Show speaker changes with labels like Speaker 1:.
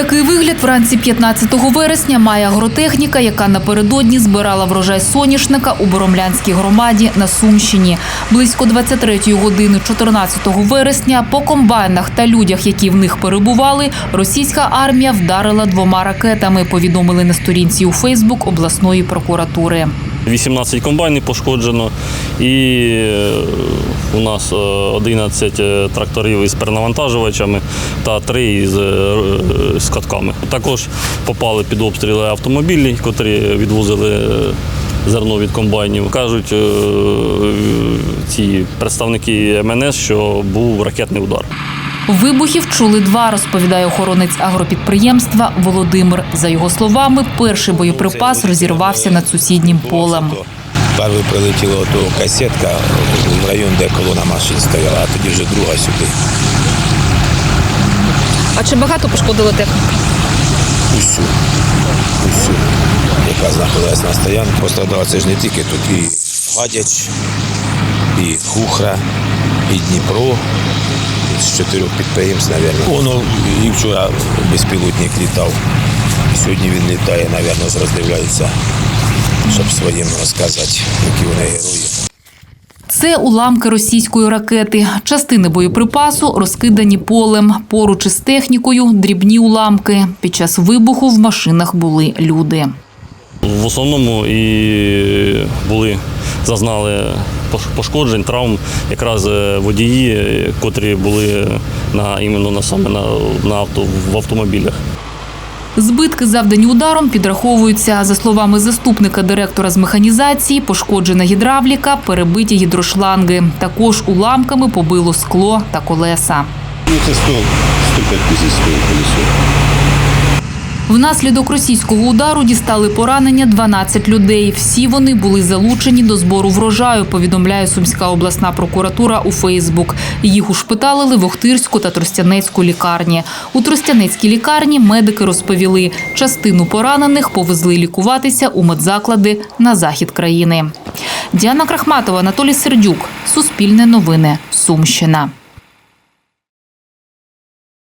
Speaker 1: Такий вигляд вранці 15 вересня має агротехніка, яка напередодні збирала врожай соняшника у Боромлянській громаді на Сумщині. Близько 23 години 14 вересня по комбайнах та людях, які в них перебували, російська армія вдарила двома ракетами. Повідомили на сторінці у Фейсбук обласної прокуратури.
Speaker 2: 18 комбайнів пошкоджено і е, у нас е, 11 е, тракторів із перенавантажувачами та 3 із, е, е, з катками. Також попали під обстріли автомобілі, котрі відвозили е, зерно від комбайнів. Кажуть е, ці представники МНС, що був ракетний удар.
Speaker 1: Вибухів чули два, розповідає охоронець агропідприємства Володимир. За його словами, перший боєприпас розірвався над сусіднім полем.
Speaker 3: Перший прилетіла ото касетка в район, де колона машин стояла, а тоді вже друга сюди.
Speaker 1: А чи багато пошкодило техніку?
Speaker 3: Усю. Усю. Яка знаходилась на стоянці. Пострадала це ж не тільки тут і Гадяч, і Хухра, і Дніпро. З чотирьох підприємств, мабуть. Воно і вчора безпілотник літав. Сьогодні він літає, мабуть, роздивляється, щоб своїм розказати, які вони герої.
Speaker 1: Це уламки російської ракети. Частини боєприпасу розкидані полем. Поруч із технікою дрібні уламки. Під час вибуху в машинах були люди.
Speaker 2: В основному і були зазнали пош- пошкоджень, травм якраз е, водії, е, котрі були на іменно на саме на, на авто в автомобілях.
Speaker 1: Збитки, завдані ударом, підраховуються. За словами заступника директора з механізації, пошкоджена гідравліка, перебиті гідрошланги. Також уламками побило скло та колеса.
Speaker 4: Ну, це 100, 105 тисяч стоїть колесо.
Speaker 1: Внаслідок російського удару дістали поранення 12 людей. Всі вони були залучені до збору врожаю, повідомляє Сумська обласна прокуратура у Фейсбук. Їх ушпиталили в Охтирську та Тростянецьку лікарні. У Тростянецькій лікарні медики розповіли, частину поранених повезли лікуватися у медзаклади на захід країни. Діана Крахматова, Анатолій Сердюк. Суспільне новини. Сумщина.